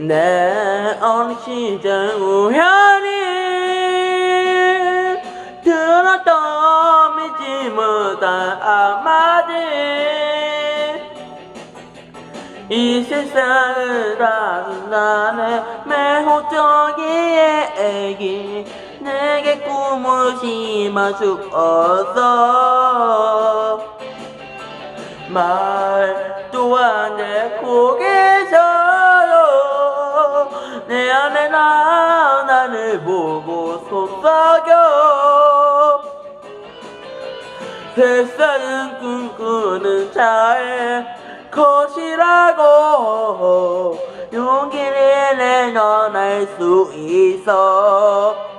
내 어린 시절 우연히 들었던 믿지 못한 한마디. 이 세상을 다룬다는 매혹적인 애기 내게 꿈을 심어 주었어 말도 안돼 고개져 나 나를 보고 속삭여. 햇살은 꿈꾸는 자의 것이라고 용기를 내넌 알수 있어